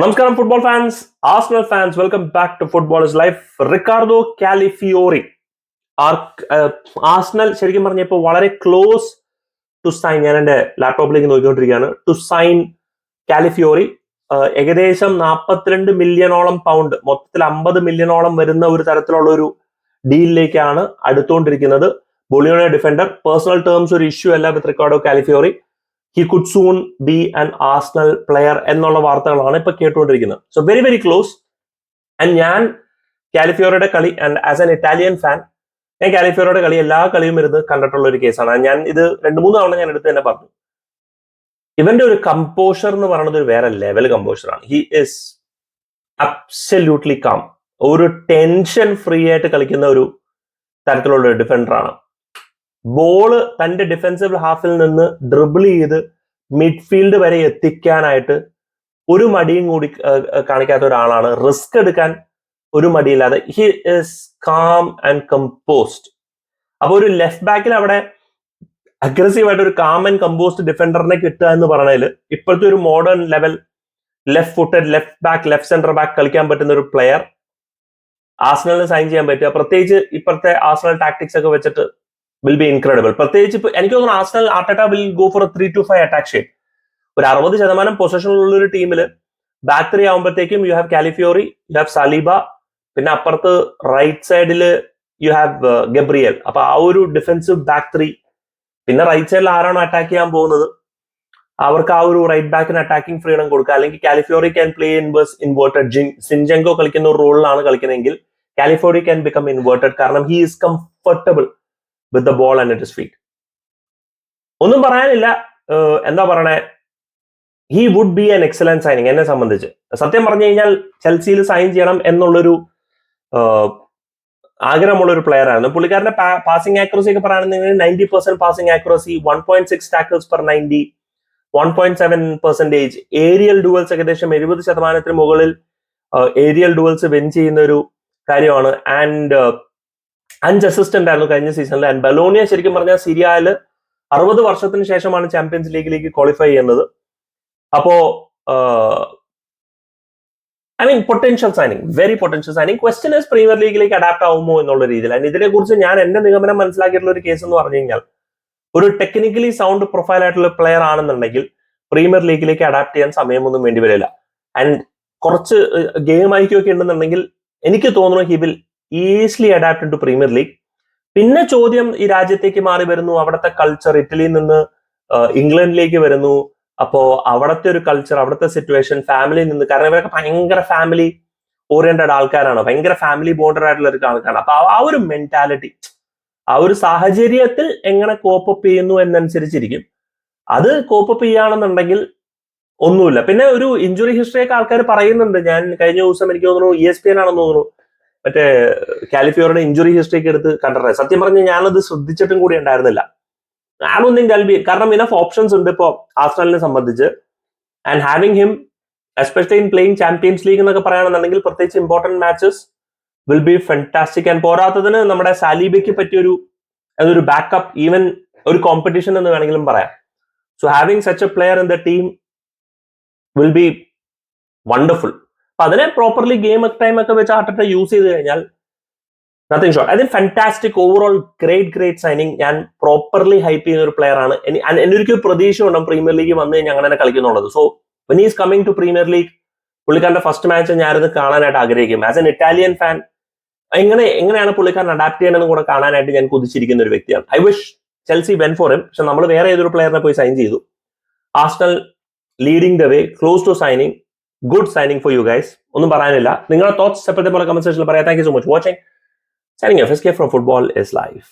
നമസ്കാരം football fans Arsenal fans welcome back to football is life Riccardo Calafiori. Arsenal ശരിക്കും പറഞ്ഞ ഇപ്പോൾ വളരെ ക്ലോസ് ടു സൈൻ ഞാൻ എന്റെ ലാപ്ടോപ്പിലേക്ക് നോക്കിക്കൊണ്ടിരിക്കുകയാണ്. To sign Calafiori. ഏകദേശം നാൽപ്പത്തിരണ്ട് മില്യണോളം പൗണ്ട് മൊത്തത്തിൽ അമ്പത് മില്യണോളം വരുന്ന ഒരു തരത്തിലുള്ള ഒരു ഡീലിലേക്കാണ് അടുത്തുകൊണ്ടിരിക്കുന്നത്. ബൊളിയോണ ഡിഫൻഡർ പേഴ്സണൽ ടേംസ് ഒരു ഇഷ്യൂ അല്ല with Riccardo Calafiori. He could soon be an Arsenal player എന്നുള്ള വാർത്തകളാണ് ഇപ്പൊ കേട്ടുകൊണ്ടിരിക്കുന്നത്. So very very close and ഞാൻ കാലിഫിയോറയുടെ കളി and as an Italian fan ഞാൻ കാലിഫിയോറയുടെ കളി എല്ലാ കളിയും ഇരുന്ന് കണ്ടിട്ടുള്ള ഒരു കേസാണ് ഞാൻ ഇത് രണ്ട് മൂന്ന് തവണ ഞാൻ എടുത്ത് തന്നെ പറഞ്ഞു. ഇവന്റെ ഒരു കമ്പോഷർ എന്ന് പറയുന്നത് ഒരു വേറെ ലെവൽ കമ്പോഷറാണ് ഹി ഇസ് അബ്സല്യൂട്ട്ലി കാം ഒരു ടെൻഷൻ ഫ്രീ ആയിട്ട് കളിക്കുന്ന ഒരു തരത്തിലുള്ള ഡിഫൻഡറാണ് ബോൾ തന്റെ ഡിഫൻസീവ് ഹാഫിൽ നിന്ന് ഡ്രിബിൾ ചെയ്ത് മിഡ്ഫീൽഡ് വരെ എത്തിക്കാനായിട്ട് ഒരു മടിയും കൂടി കാണിക്കാത്ത ഒരാളാണ്. റിസ്ക് എടുക്കാൻ ഒരു മടിയില്ലാതെ. He is calm and composed അപ്പോൾ ഒരു ലെഫ്റ്റ് ബാക്കിൽ അവിടെ അഗ്രസീവായിട്ട് ഒരു കാം ആൻഡ് കമ്പോസ്ഡ് ഡിഫൻഡറിനെ കിട്ടുക എന്ന് പറഞ്ഞതിൽ ഇപ്പോഴത്തെ ഒരു modern level left footed left back left centre back കളിക്കാൻ പറ്റുന്ന ഒരു പ്ലെയർ ആസ്നലിന് സൈൻ ചെയ്യാൻ പറ്റുക. പ്രത്യേകിച്ച് ഇപ്പോഴത്തെ ആസ്നൽ ടാക്ടിക്സ് ഒക്കെ വെച്ചിട്ട് വിൽ ബി ഇൻക്രെഡിബിൾ പ്രത്യേകിച്ച് ഇപ്പൊ എനിക്ക് തോന്നുന്നു Arsenal Arteta will go for three two five attack shape ഒരു അറുപത് ശതമാനം പൊസിഷനിലുള്ള ഒരു ടീമിൽ ബാക്ക് ത്രീ ആകുമ്പോഴത്തേക്കും you have Calafiori you have Saliba പിന്നെ അപ്പുറത്ത് റൈറ്റ് സൈഡിൽ യു ഹാവ് ഗബ്രിയൽ അപ്പൊ ആ ഒരു ഡിഫൻസീവ് ബാക്ക് ത്രീ പിന്നെ റൈറ്റ് സൈഡിൽ ആരാണോ അറ്റാക്ക് ചെയ്യാൻ പോകുന്നത്? അവർക്ക് ആ ഒരു റൈറ്റ് ബാക്കിന് അറ്റാക്കിംഗ് ഫ്രീഡം കൊടുക്കുക. അല്ലെങ്കിൽ Calafiori can play inverse inverted Jin Zinchenko കളിക്കുന്ന ഒരു റോളിലാണ് കളിക്കുന്നതെങ്കിൽ കാലിഫോറി ക്യാൻ ബിക്കം ഇൻവേർട്ടഡ് കാരണം he is comfortable with the ball and it feet ഒന്നും പറയാനില്ല. എന്താ പറയണേ? He would be an excellent signing എന്നെ സംബന്ധിച്ച്. സത്യം പറഞ്ഞു കഴിഞ്ഞാൽ ചെൽസിയിൽ സൈൻ ചെയ്യണം എന്നുള്ളൊരു ആഗ്രഹമുള്ള ഒരു പ്ലെയർ ആയിരുന്നു പുള്ളിക്കാരന്റെ പാസിംഗ് ആക്യുറസി ഒക്കെ പറയുകയാണെന്നുണ്ടെങ്കിൽ ninety percent passing accuracy one point six tackles per ninety one point seven percentage aerial duels ഏകദേശം എഴുപത് ശതമാനത്തിന് മുകളിൽ ഏരിയൽ ഡുവൽസ് വിൻ ചെയ്യുന്ന ഒരു കാര്യമാണ്. ആൻഡ് അഞ്ച് അസിസ്റ്റന്റ് ആയിരുന്നു കഴിഞ്ഞ സീസണിൽ ആൻഡ് ബലോണിയ ശരിക്കും പറഞ്ഞാൽ സിരിയയിൽ അറുപത് വർഷത്തിന് ശേഷമാണ് ചാമ്പ്യൻസ് ലീഗിലേക്ക് ക്വാളിഫൈ ചെയ്യുന്നത്. അപ്പോ I mean potential signing very potential signing question is premier ലീഗിലേക്ക് adapt ആവുമോ എന്നുള്ള രീതിയിൽ. ആൻഡ് ഇതിനെക്കുറിച്ച് ഞാൻ എന്റെ നിഗമനം മനസ്സിലാക്കിയിട്ടുള്ള ഒരു കേസ് എന്ന് പറഞ്ഞു കഴിഞ്ഞാൽ ഒരു ടെക്നിക്കലി സൗണ്ട് പ്രൊഫൈൽ ആയിട്ടുള്ള പ്ലെയർ ആണെന്നുണ്ടെങ്കിൽ പ്രീമിയർ ലീഗിലേക്ക് അഡാപ്റ്റ് ചെയ്യാൻ സമയമൊന്നും വേണ്ടി വരില്ല. ആൻഡ് കുറച്ച് ഗെയിം ഐക്യൊക്കെ ഉണ്ടെന്നുണ്ടെങ്കിൽ എനിക്ക് തോന്നുന്നു he will easily adapt to premier league പിന്നെ ചോദ്യം ഈ രാജ്യത്തേക്ക് മാറി വരുന്നു. അവിടുത്തെ കൾച്ചർ ഇറ്റലിയിൽ നിന്ന് ഇംഗ്ലണ്ടിലേക്ക് വരുന്നു. അപ്പോ അവിടുത്തെ ഒരു കൾച്ചർ അവിടുത്തെ സിറ്റുവേഷൻ ഫാമിലിയിൽ നിന്ന് കാരണം ഇവരൊക്കെ ഭയങ്കര ഫാമിലി ഓറിയന്റഡ് ആൾക്കാരാണ്. ഭയങ്കര ഫാമിലി ബോണ്ടഡ് ആയിട്ടുള്ള ഒരു ആൾക്കാരാണ്. അപ്പൊ ആ ഒരു മെന്റാലിറ്റി ആ ഒരു സാഹചര്യത്തിൽ എങ്ങനെ കോപ്പപ്പ് ചെയ്യുന്നു എന്നനുസരിച്ചിരിക്കും. അത് കോപ്പപ്പ് ചെയ്യുകയാണെന്നുണ്ടെങ്കിൽ ഒന്നുമില്ല. പിന്നെ ഒരു ഇഞ്ചുറി ഹിസ്റ്ററി ഒക്കെ ആൾക്കാർ പറയുന്നുണ്ട്. ഞാൻ കഴിഞ്ഞ ദിവസം എനിക്ക് തോന്നുന്നു ഇ എസ് പി എൻ ആണെന്ന് തോന്നുന്നു. മറ്റേ കാലിഫിയോറുടെ ഇഞ്ചുറി ഹിസ്റ്ററി ഒക്കെ എടുത്ത് കണ്ടിട്ടുണ്ട്. സത്യം പറഞ്ഞ് ഞാനത് ശ്രദ്ധിച്ചിട്ടും കൂടി ഉണ്ടായിരുന്നില്ല. ഞാനൊന്നും കൽബി കാരണം ഇനഫ് ഓപ്ഷൻസ് ഉണ്ട് ഇപ്പോൾ ആസ്ട്രലിനെ സംബന്ധിച്ച്. And having him especially in playing champions league എന്നൊക്കെ പറയുകയാണെന്നുണ്ടെങ്കിൽ പ്രത്യേകിച്ച് important matches will be fantastic and പോരാത്തതിന് നമ്മുടെ സാലീബയ്ക്ക് പറ്റിയൊരു അതൊരു ബാക്കപ്പ് ഈവൻ ഒരു കോമ്പറ്റീഷൻ എന്ന് വേണമെങ്കിലും പറയാം. So having such a player in the team will be wonderful അപ്പൊ അതിനെ പ്രോപ്പർലി ഗെയിം ടൈം ഒക്കെ വെച്ച് ആട്ടിട്ട് യൂസ് ചെയ്ത് കഴിഞ്ഞാൽ നത്തിങ് ഷോർട്ട് അതിന് fantastic overall great great signing ഞാൻ പ്രോപ്പർലി ഹൈപ്പ് ചെയ്യുന്ന ഒരു പ്ലെയർ ആണ്. എനിക്ക് ഒരു പ്രതീക്ഷ ഉണ്ടാവും പ്രീമിയർ ലീഗ് വന്ന് കഴിഞ്ഞാൽ അങ്ങനെ കളിക്കുന്നുള്ളത്. So when is coming to premier league പുള്ളിക്കാരന്റെ ഫസ്റ്റ് മാച്ച് ഞാനത് കാണാനായിട്ട് ആഗ്രഹിക്കും. ആസ് എൻ ഇറ്റാലിയൻ ഫാൻ എങ്ങനെ എങ്ങനെയാണ് പുള്ളിക്കാരൻ അഡാപ്റ്റ് ചെയ്യണമെന്ന് കൂടെ കാണാനായിട്ട് ഞാൻ കുതിച്ചിരിക്കുന്ന ഒരു വ്യക്തിയാണ്. I wish Chelsea went for him പക്ഷെ നമ്മൾ വേറെ ഏതൊരു പ്ലെയറിനെ പോയി സൈൻ ചെയ്തു. Arsenal leading the way close to signing good signing for you guys ഒന്നും പറയാനില്ല. നിങ്ങളുടെ തോട്ട്സ് എപ്പോഴത്തെ പോലെ കമന്റ് സെക്ഷനിൽ പറയാം. Thank you so much watching signing F S K from football is life